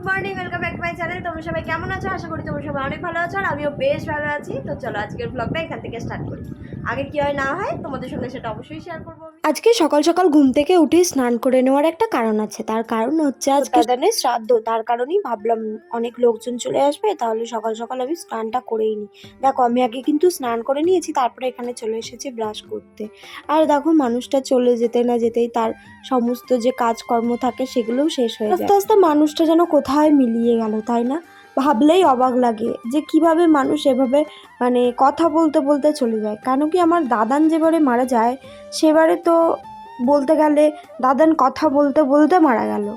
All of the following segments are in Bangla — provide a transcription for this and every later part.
Good morning welcome back my channel তোমরা সবাই কেমন আছো? আশা করি তোমরা সবাই অনেক ভালো আছো আর আমিও বেশ ভালো আছি। তো চলো আজকের ব্লগটা এখান থেকে স্টার্ট করি। আগে কি হয় না হয় তোমাদের সঙ্গে সেটা অবশ্যই শেয়ার করব আজকে সকাল সকাল ঘুম থেকে উঠে স্নান করে নেওয়ার একটা কারণ আছে। তার কারণ হচ্ছে আজকে দাদানের শ্রাদ্ধ। তার কারণেই ভাবলাম অনেক লোকজন চলে আসবে তাহলে সকাল সকাল আমি স্নানটা করেই নিই। দেখো আমি আগে কিন্তু স্নান করে নিয়েছি তারপরে এখানে চলে এসেছি ব্রাশ করতে। আর দেখো মানুষটা চলে যেতে না যেতেই তার সমস্ত যে কাজকর্ম থাকে সেগুলোও শেষ হয়ে যায়। আস্তে আস্তে মানুষটা যেন কোথায় মিলিয়ে গেল। তাই না? ভাবলেই অবাক লাগে যে কীভাবে মানুষ এভাবে মানে কথা বলতে বলতে চলে যায়। কেন কি আমার দাদান যেবারে মারা যায়, সেবারে তো বলতে গেলে দাদান কথা বলতে বলতে মারা গেল।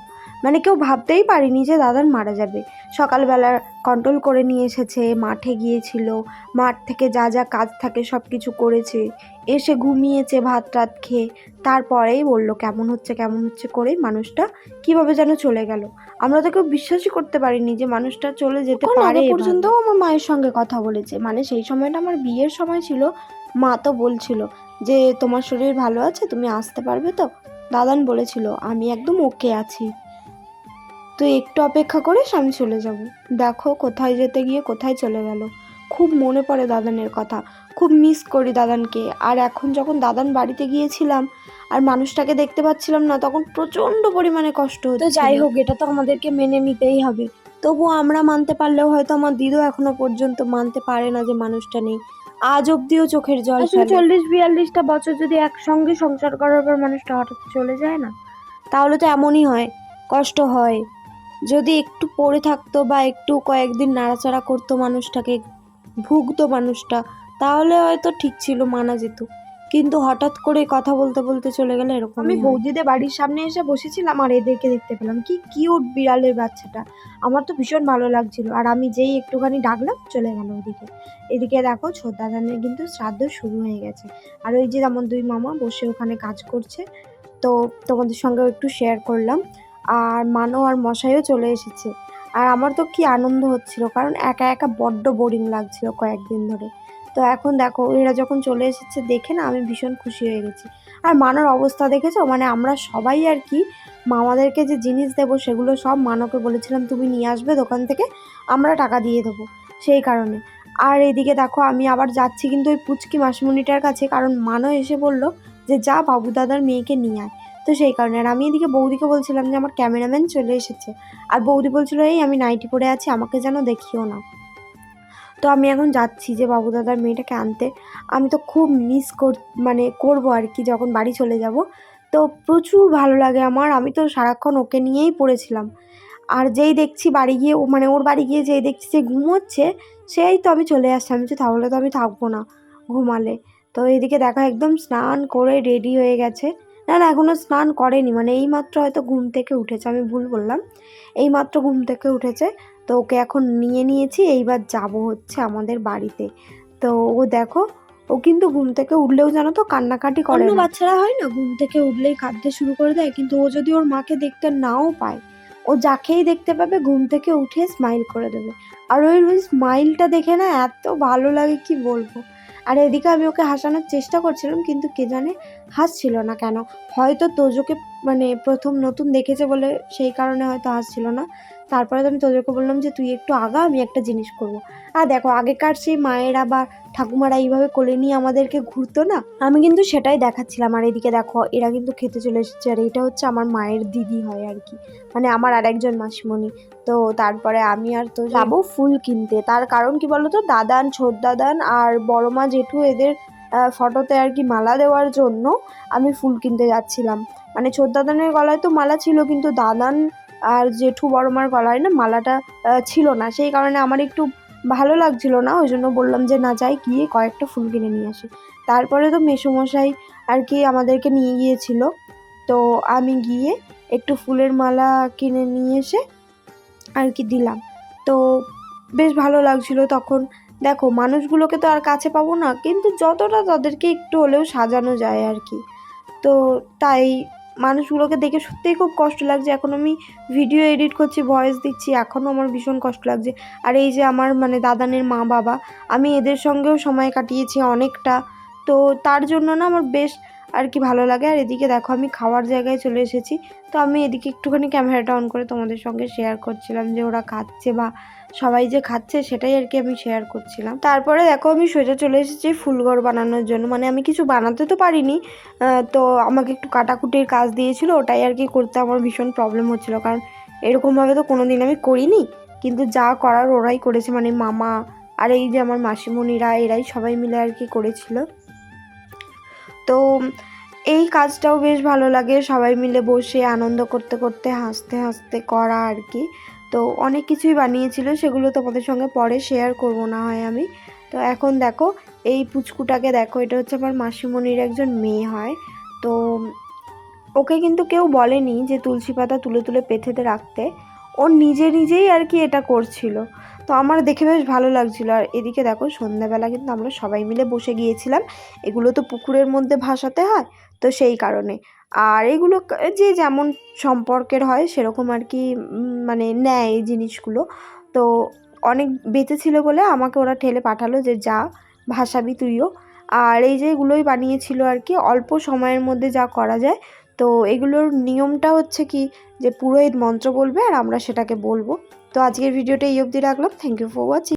মানে কেউ ভাবতেই পারিনি যে দাদান মারা যাবে। সকালবেলা কন্ট্রোল করে নিয়ে এসেছে মাঠে গিয়েছিল মাঠ থেকে যা যা কাজ থাকে সব কিছু করেছে। এসে ঘুমিয়েছে ভাত টাত খেয়ে তারপরেই বলল কেমন হচ্ছে কেমন হচ্ছে করে মানুষটা কীভাবে যেন চলে গেল? আমরা তো কেউ বিশ্বাসই করতে পারিনি যে মানুষটা চলে যেতে পারে পর্যন্ত আমার মায়ের সঙ্গে কথা বলেছে। মানে সেই সময়টা আমার বিয়ের সময় ছিল মা তো বলছিল যে তোমার শরীর ভালো আছে তুমি আসতে পারবে তো? দাদান বলেছিল আমি একদম ওকে আছি। তুই একটু অপেক্ষা করিস আমি চলে যাব। দেখো কোথায় যেতে গিয়ে কোথায় চলে গেল। খুব মনে পড়ে দাদানের কথা। খুব মিস করি দাদানকে। আর এখন যখন দাদান বাড়িতে গিয়েছিলাম আর মানুষটাকে দেখতে পাচ্ছিলাম না তখন প্রচণ্ড পরিমাণে কষ্ট হতো যাই হোক এটা তো আমাদেরকে মেনে নিতেই হবে। তবু আমরা মানতে পারলেও হয়তো আমার দিদও এখনও পর্যন্ত মানতে পারে না যে মানুষটা নেই। আজ অব্দিও চোখের জল আসলে চল্লিশ বিয়াল্লিশটা বছর যদি একসঙ্গে সংসার করার পর মানুষটা হঠাৎ চলে যায় না? তাহলে তো এমনই হয়। কষ্ট হয়। যদি একটু পড়ে থাকতো বা একটু কয়েকদিন নাড়াচাড়া করতো মানুষটাকে ভুগতো মানুষটা তাহলে হয়তো ঠিক ছিল মানা যেত। কিন্তু হঠাৎ করে কথা বলতে বলতে চলে গেলে এরকম আমি বৌদিদের বাড়ির সামনে এসে বসেছিলাম আর এদেরকে দেখতে পেলাম। কি কিউট বিড়ালের বাচ্চাটা। আমার তো ভীষণ ভালো লাগছিল। আর আমি যেই একটুখানি ডাকলাম চলে গেল ওদিকে। এদিকে দেখো ছোটাদানের কিন্তু শ্রাদ্ধ শুরু হয়ে গেছে। আর ওই যে আমার দুই মামা বসে ওখানে কাজ করছে। তো তোমাদের সঙ্গেও একটু শেয়ার করলাম। আর মানো আর মশাইও চলে এসেছে। আর আমার তো কি আনন্দ হচ্ছিল, কারণ একা একা বড্ড বোরিং লাগছিল কয়েকদিন ধরে। তো এখন দেখো, এরা যখন চলে এসেছে দেখে না আমি ভীষণ খুশি হয়ে গেছি। আর মানোর অবস্থা দেখেছ? মানে আমরা সবাই আর কি মামাদেরকে যে জিনিস দেবো সেগুলো সব মানকে বলেছিলাম, তুমি নিয়ে আসবে দোকান থেকে, আমরা টাকা দিয়ে দেবো। সেই কারণে। আর এদিকে দেখো, আমি আবার যাচ্ছি কিন্তু ওই পুচকি মাসমুনিটার কাছে, কারণ মানো এসে বলল যে, যা বাবু দাদার মেয়েকে নিয়ে আয়। তো সেই কারণে। আর আমি এদিকে বৌদিকে বলছিলাম যে, আমার ক্যামেরাম্যান চলে এসেছে। আর বৌদি বলছিল, এই আমি নাইটি পরে আছি, আমাকে যেন দেখিও না। তো আমি এখন যাচ্ছি যে, বাবু দাদার মেয়েটাকে আনতে। আমি তো খুব মিস কর মানে করব আর কি, যখন বাড়ি চলে যাব। তো প্রচুর ভালো লাগে আমার। আমি তো সারাক্ষণ ওকে নিয়েই পড়েছিলাম। আর যেই দেখছি বাড়ি গিয়ে, ও মানে ওর বাড়ি গিয়ে যেই দেখছি যে ঘুমোচ্ছে, সেই তো আমি চলে আসছি। আমি যে তাহলে তো আমি থাকব না ঘুমালে। তো এদিকে দেখা একদম স্নান করে রেডি হয়ে গেছে। না না এখনও স্নান করেনি। মানে এইমাত্র হয়তো ঘুম থেকে উঠেছে আমি ভুল বললাম। এইমাত্র ঘুম থেকে উঠেছে তো ওকে এখন নিয়ে নিয়েছি এইবার যাব হচ্ছে আমাদের বাড়িতে। তো ও দেখো ও কিন্তু ঘুম থেকে উঠলেও জানো তো কান্নাকাটি করে অন্য বাচ্চারা হয় না ঘুম থেকে উঠলেই কাঁদতে শুরু করে দেয় কিন্তু ও যদি ওর মাকে দেখতে নাও পায় ও যাকেই দেখতে পাবে ঘুম থেকে উঠে স্মাইল করে দেবে। আর ওই ওই স্মাইলটা দেখে না এত ভালো লাগে কি বলব? আর এদিকে আমি ওকে হাসানোর চেষ্টা করছিলাম, কিন্তু কে জানে হাসছিল না কেন। হয়তো তোজোকে মানে প্রথম নতুন দেখেছে বলে সেই কারণে হয়তো হাসছিল না। তারপরে তো আমি তোদেরকে বললাম যে তুই একটু আগা আমি একটা জিনিস করব। আর দেখো আগেকার সেই মায়েরা বা ঠাকুমারা এইভাবে কোলে নিয়ে আমাদেরকে ঘুরতো না? আমি কিন্তু সেটাই দেখাচ্ছিলাম। আর এদিকে দেখো এরা কিন্তু খেতে চলে এসেছে। আর এটা হচ্ছে আমার মায়ের দিদি হয় আর কি। মানে আমার আরেকজন মাসিমণি। তো তারপরে আমি আর তো যাব ফুল কিনতে। তার কারণ কি বলতো? দাদান ছোট দাদান আর বড় মা জেঠু এদের ফটোতে আর কি মালা দেওয়ার জন্য আমি ফুল কিনতে যাচ্ছিলাম। মানে ছোট দাদানের গলায় তো মালা ছিল, কিন্তু দাদান আর জেঠু বড় মার গলায় না মালাটা ছিল না। সেই কারণে আমার একটু ভালো লাগছিল না ওই জন্য বললাম যে, না, যাই, গিয়ে কয়েকটা ফুল কিনে নিয়ে আসি। তারপরে তো মেসোমশাই আর কি আমাদেরকে নিয়ে গিয়েছিল। তো আমি গিয়ে একটু ফুলের মালা কিনে নিয়ে এসে আর কি দিলাম। তো বেশ ভালো লাগছিল তখন। দেখো, মানুষগুলোকে তো আর কাছে পাবো না, কিন্তু যতটা তাদেরকে একটু হলেও সাজানো যায় আর কি। তো তাই মানুষগুলোকে দেখে সত্যিই খুব কষ্ট লাগছে। এখন আমি ভিডিও এডিট করছি ভয়েস দিচ্ছি, এখনও আমার ভীষণ কষ্ট লাগছে। আর এই যে আমার মানে দাদানের মা বাবা, আমি এদের সঙ্গেও সময় কাটিয়েছি অনেকটা। তো তার জন্য না আমার বেশ আর কি ভালো লাগে। আর এদিকে দেখো আমি খাওয়ার জায়গায় চলে এসেছি। তো আমি এদিকে একটুখানি ক্যামেরাটা অন করে তোমাদের সঙ্গে শেয়ার করছিলাম যে ওরা খাচ্ছে বা সবাই যে খাচ্ছে সেটাই আর কি আমি শেয়ার করছিলাম। তারপরে দেখো আমি সোজা চলে এসেছি ফুলঘর বানানোর জন্য। মানে আমি কিছু বানাতে তো পারিনি। তো আমাকে একটু কাটাকুটির কাজ দিয়েছিল, ওটাই আর কি করতে আমার ভীষণ প্রবলেম হচ্ছিল। কারণ এরকমভাবে তো কোনো দিন আমি করিনি। কিন্তু যা করার ওরাই করেছে। মানে মামা আর এই যে আমার মাসিমণিরা, এরাই সবাই মিলে আর কি করেছিল। তো এই কাজটাও বেশ ভালো লাগে। সবাই মিলে বসে আনন্দ করতে করতে, হাসতে হাসতে করা আর কি। তো অনেক কিছুই বানিয়েছিল, সেগুলো তোমাদের সঙ্গে পরে শেয়ার করব না হয় আমি। তো এখন দেখো, এই পুচকুটাকে দেখো, এটা হচ্ছে আমার মাসিমণির একজন মেয়ে হয়। তো ওকে কিন্তু কেউ বলেনি যে তুলসী পাতা তুলে তুলে পেথেতে রাখতে। ও নিজে নিজেই আর কি এটা করছিল। তো আমার দেখে বেশ ভালো লাগছিল। আর এদিকে দেখো, সন্ধ্যাবেলা কিন্তু আমরা সবাই মিলে বসে গিয়েছিলাম। এগুলো তো পুকুরের মধ্যে ভাসাতে হয়, তো সেই কারণে। আর এগুলো যে যেমন সম্পর্কের হয়, সেরকম আর কি মানে নেয় এই জিনিসগুলো। তো অনেক বেঁচে ছিল বলে আমাকে ওরা ঠেলে পাঠালো যে, যা, ভাসাবি তুইও। আর এই যে এগুলোই বানিয়েছিল আর কি, অল্প সময়ের মধ্যে যা করা যায় তো এগুলোর নিয়মটা হচ্ছে কি যে পুরোহিত মন্ত্র বলবে আর আমরা সেটাকে বলব। তো আজকের ভিডিওটা এই অবধি রাখলাম। Thank you for watching